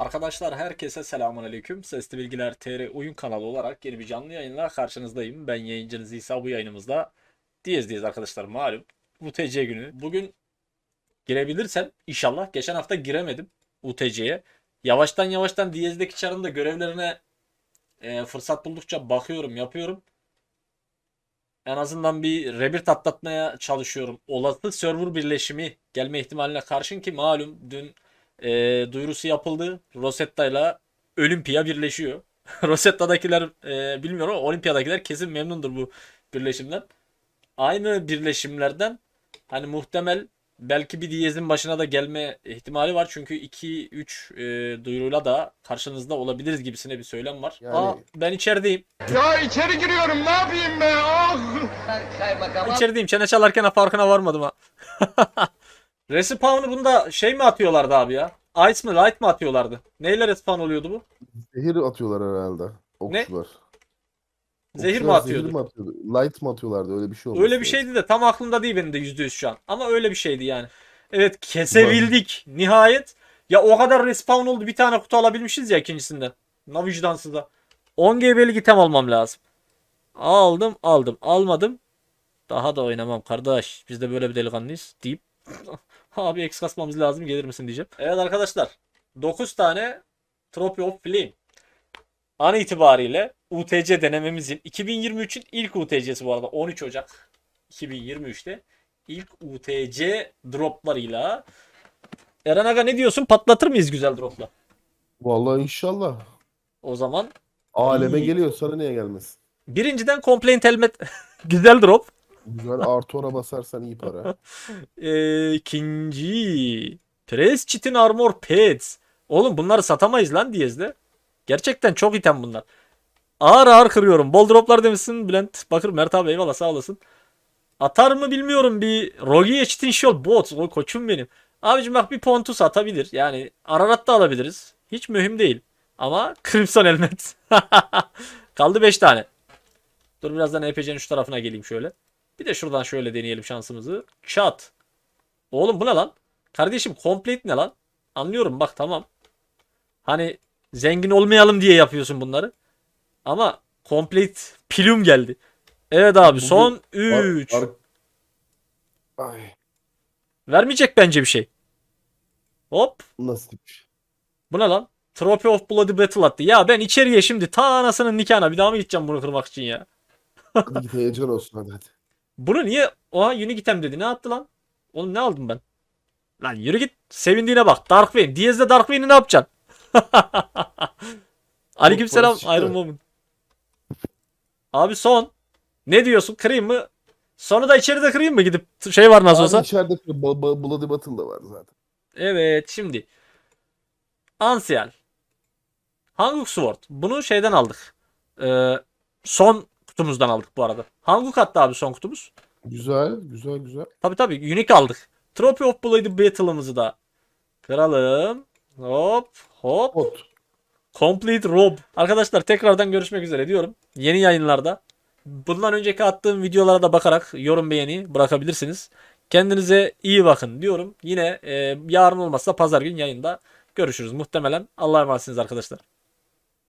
Arkadaşlar herkese selamun aleyküm. Sesli Bilgiler TR oyun kanalı olarak yeni bir canlı yayınla karşınızdayım. Ben yayıncınız İsa bu yayınımızda diyez diyez arkadaşlar malum. UTC günü. Bugün girebilirsem inşallah. Geçen hafta giremedim UTC'ye. Yavaştan yavaştan Diyez'deki çarın da görevlerine e, fırsat buldukça bakıyorum, yapıyorum. En azından bir rebirth atlatmaya çalışıyorum. Olası server birleşimi gelme ihtimaline karşın ki malum dün e, duyurusu yapıldı. Rosetta ile Olympia birleşiyor. Rosetta'dakiler e, bilmiyorum ama Olympia'dakiler kesin memnundur bu birleşimden. Aynı birleşimlerden hani muhtemel belki bir diyezin başına da gelme ihtimali var. Çünkü 2-3 e, duyuruyla da karşınızda olabiliriz gibisine bir söylem var. Yani- Aa, ben içerideyim. Ya içeri giriyorum ne yapayım be ah! Kaymakama İçerideyim. Çene çalarken farkına varmadım ha. Respawn'ı bunda şey mi atıyorlardı abi ya? Ice mı light mı atıyorlardı? Neyle respawn oluyordu bu? Zehir atıyorlar herhalde. Okçular. Zehir mi atıyordu? Zehir mi atıyordu? Light mı atıyorlardı? Öyle bir şey oldu. Öyle bir şeydi de tam aklımda değil benim de %100 şu an. Ama öyle bir şeydi yani. Evet kesebildik nihayet. Ya o kadar respawn oldu bir tane kutu alabilmişiz ya ikincisinden. Na vicdansız da. 10 GB'lik item almam lazım. Aldım aldım almadım. Daha da oynamam kardeş. Biz de böyle bir delikanlıyız deyip abi X kasmamız lazım gelir misin diyeceğim. Evet arkadaşlar 9 tane Trophy of Flame. An itibariyle UTC denememizin 2023'ün ilk UTC'si bu arada 13 Ocak 2023'te ilk UTC droplarıyla Eren Aga ne diyorsun? Patlatır mıyız güzel dropla? Vallahi inşallah. O zaman Aleme İyi. geliyor sana niye gelmez? birinciden complaint helmet güzel drop. Güzel artı ona basarsan iyi para. Ee, ikinci Press Chitin Armor Pets. Oğlum bunları satamayız lan Diyez'de. Gerçekten çok item bunlar. Ağır ağır kırıyorum. Bol droplar demişsin Bülent. Bakır Mert abi eyvallah sağ olasın. Atar mı bilmiyorum bir Rogier Chitin Shield bot. O koçum benim. Abicim bak bir Pontus atabilir. Yani Ararat da alabiliriz. Hiç mühim değil. Ama Crimson Helmet. Kaldı 5 tane. Dur birazdan EPC'nin şu tarafına geleyim şöyle. Bir de şuradan şöyle deneyelim şansımızı. Çat. Oğlum bu ne lan? Kardeşim complete ne lan? Anlıyorum bak tamam. Hani zengin olmayalım diye yapıyorsun bunları. Ama complete pilum geldi. Evet abi son 3. Ar- Ay Vermeyecek bence bir şey. Hop. nasip. Bu ne lan? Trophy of Bloody Battle attı. Ya ben içeriye şimdi ta anasının nikahına bir daha mı gideceğim bunu kırmak için ya? Hadi git heyecan olsun hadi hadi. Bunu niye? Oha unique item dedi. Ne attı lan? Oğlum ne aldım ben? Lan yürü git. Sevindiğine bak. Darkwing. Diyez'de Darkwing'i ne yapacaksın? Aleykümselam. Iron Woman. Abi son. Ne diyorsun? Kırayım mı? Sonu da içeride kırayım mı gidip? Şey var nasıl Abi olsa. içeride Bloody Battle da var zaten. Evet şimdi. Ansiel. Hanguk Sword. Bunu şeyden aldık. Ee, son kutumuzdan aldık bu arada. Hanguk attı abi son kutumuz? Güzel güzel güzel. Tabi tabi unique aldık. Trophy of Bloody Battle'ımızı da kıralım. Hop hop. Bot. Complete Rob. Arkadaşlar tekrardan görüşmek üzere diyorum. Yeni yayınlarda. Bundan önceki attığım videolara da bakarak yorum beğeni bırakabilirsiniz. Kendinize iyi bakın diyorum. Yine e, yarın olmazsa pazar gün yayında görüşürüz muhtemelen. Allah'a emanetsiniz arkadaşlar.